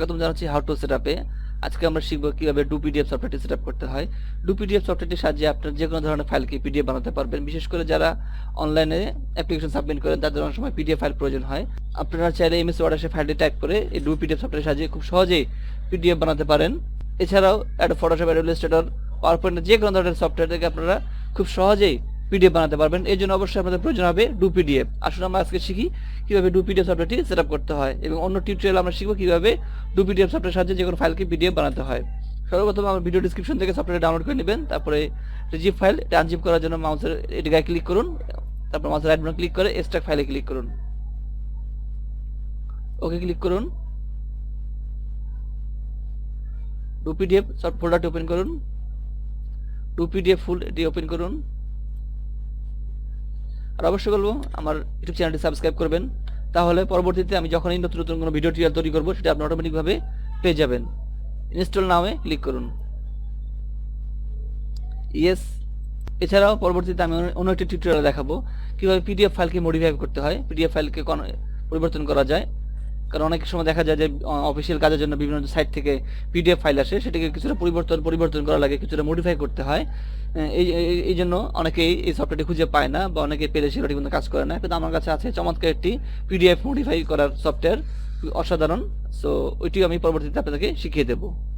স্বাগতম জানাচ্ছি how to set আপে আজকে আমরা শিখব কীভাবে ডু পিডিএফ সফটওয়্যারটি সেট আপ করতে হয়। ডু পিডিএফ সফটওয়্যারটির সাহায্যে আপনার যে কোনো ধরনের ফাইলকে পিডিএফ বানাতে পারবেন। বিশেষ করে যারা অনলাইনে অ্যাপ্লিকেশন সাবমিট করেন, তাদের অনেক সময় পিডিএফ ফাইল প্রয়োজন হয়। আপনারা চাইলে এমএস ওয়ার্ড এসে ফাইলটি টাইপ করে এই ডু পিডিএফ সফটওয়্যারের সাহায্যে খুব সহজেই পিডিএফ বানাতে পারেন। এছাড়াও অ্যাড ফটোশপ অ্যাড ইলাস্ট্রেটর পাওয়ার পয়েন্টের যে কোনো ধরনের সফটওয়্যার থেকে আপনারা খুব সহজেই পিডিএফ বানাতে পারবেন। এই জন্য অবশ্যই আপনাদের প্রয়োজন হবে ডু পিডিএফ আসলে আমরা আজকে শিখি কীভাবে ডু পিডিএফ সফটওয়্যারটি সেট আপ করতে হয় এবং অন্য টিউটোরিয়াল আমরা শিখব কীভাবে ডু পিডিএফ সফটওয়্যার সাহায্যে যে কোনো ফাইলকে পিডিএফ বানাতে হয়। সর্বপ্রথম আমার ভিডিও ডিসক্রিপশন থেকে সফটওয়্যার ডাউনলোড করে নেবেন, তারপরে রিজিপ ফাইল এটা আনজিপ করার জন্য মাউসের এটি গায়ে ক্লিক করুন, তারপর মাউসের রাইট বাটন ক্লিক করে এক্সট্রাক্ট ফাইলে ক্লিক করুন। ওকে ক্লিক করুন। ডু পিডিএফ ফোল্ডারটি ওপেন করুন। ডু পিডিএফ ফুল এটি ওপেন করুন। আর অবশ্যই বলব, আমার ইউটিউব চ্যানেলটি সাবস্ক্রাইব করবেন। তাহলে পরবর্তীতে আমি যখনই নতুন নতুন কোনো ভিডিও টিউটোরিয়াল তৈরি করব, সেটা আপনি অটোমেটিকভাবে পেয়ে যাবেন। ইনস্টল নামে ক্লিক করুন। ইয়েস এছাড়াও পরবর্তীতে আমি অন্য একটি টিউটোরিয়াল দেখাবো, কীভাবে পিডিএফ ফাইলকে মডিফাই করতে হয়। পিডিএফ ফাইলকে পরিবর্তন করা যায়। কারণ অনেক সময় দেখা যায় যে অফিসিয়াল কাজের জন্য বিভিন্ন সাইট থেকে পিডিএফ ফাইল আসে, সেটাকে কিছুটা পরিবর্তন পরিবর্তন করা লাগে, কিছুটা মডিফাই করতে হয়। এই, এই- জন্য অনেকেই এই সফটওয়্যারটি খুঁজে পায় না বা অনেকে পেলে সেটা কিন্তু কাজ করে না। কিন্তু আমার কাছে আছে চমৎকার একটি পিডিএফ মডিফাই করার সফটওয়্যার অসাধারণ। সো ওইটিও আমি পরবর্তীতে আপনাদেরকে শিখিয়ে দেবো।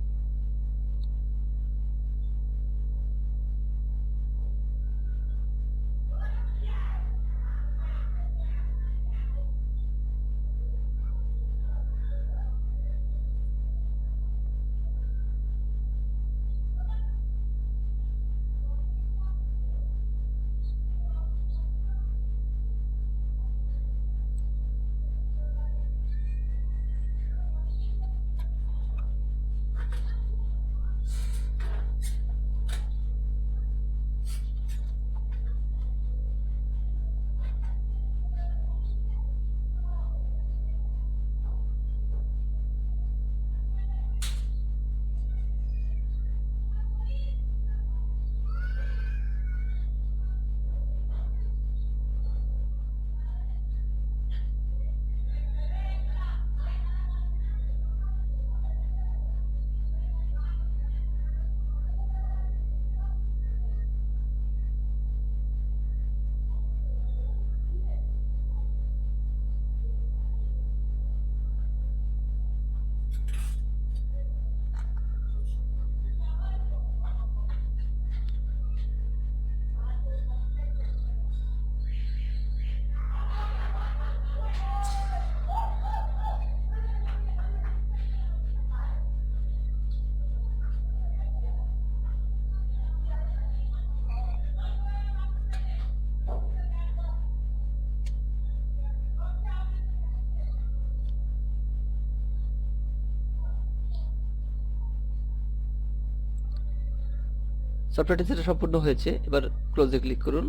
সফটওয়্যারটি সেটা সম্পূর্ণ হয়েছে। এবার ক্লোজে ক্লিক করুন।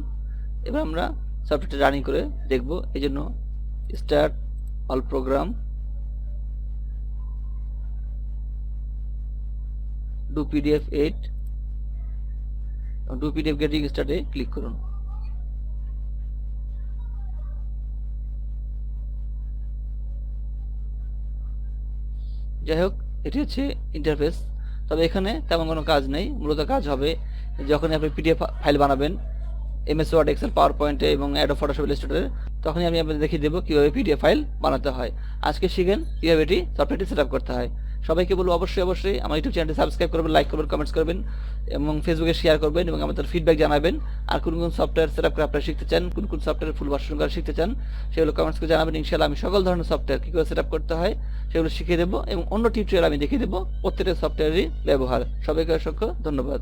এবার আমরা সফটওয়্যারটি রানিং করে দেখব। এই জন্য start all program Do PDF eight Do PDF getting স্টার্টে click করুন। যাই হোক, এটি হচ্ছে ইন্টারফেস তবে এখানে তেমন কোনো কাজ নেই। মূলত কাজ হবে যখন আপনি পিডিএফ ফাইল বানাবেন এমএস ওয়ার্ড এক্সেল পাওয়ার পয়েন্টে এবং অ্যাডো ফটোশপ ইলাস্ট্রেটরে তখনই আমি আপনাদের দেখিয়ে দেবো কীভাবে পিডিএফ ফাইল বানাতে হয়। আজকে শিখেন কীভাবে এটি সফটওয়্যারটি সেট করতে হয়। সবাইকে বলব অবশ্যই অবশ্যই আমার ইউটিউব চ্যানেলটি সাবস্ক্রাইব করবেন লাইক করবেন কমেন্টস করবেন এবং ফেসবুকে শেয়ার করবেন এবং আমাদের ফিডব্যাক জানাবেন। আর কোন কোন সফটওয়্যার সেট আপ করে আপনারা শিখতে চান, কোন কোন সফটওয়্যার ফুল ভার্সন করে শিখতে চান, সেগুলো কমেন্টস করে জানাবেন। ইনশাআল্লাহ আমি সকল ধরনের সফটওয়্যার কী করে সেট আপ করতে হয়, সেগুলো শিখিয়ে দেবো এবং অন্য টিউটোরিয়াল আমি দেখিয়ে দেবো প্রত্যেকটা সফটওয়্যারেরই ব্যবহার। সবাইকে অসংখ্য ধন্যবাদ।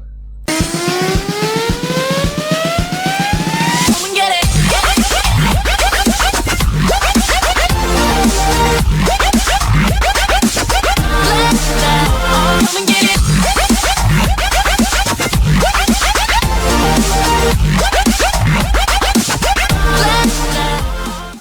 Yeah.